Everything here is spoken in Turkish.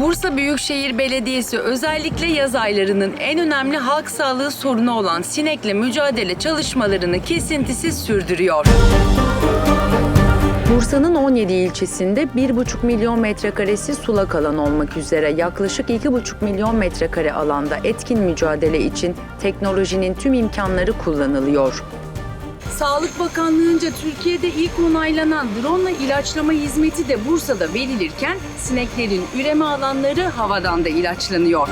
Bursa Büyükşehir Belediyesi özellikle yaz aylarının en önemli halk sağlığı sorunu olan sinekle mücadele çalışmalarını kesintisiz sürdürüyor. Bursa'nın 17 ilçesinde 1,5 milyon metrekaresi sulak alan olmak üzere yaklaşık 2,5 milyon metrekare alanda etkin mücadele için teknolojinin tüm imkanları kullanılıyor. Sağlık Bakanlığı'nca Türkiye'de ilk onaylanan drone ilaçlama hizmeti de Bursa'da verilirken sineklerin üreme alanları havadan da ilaçlanıyor.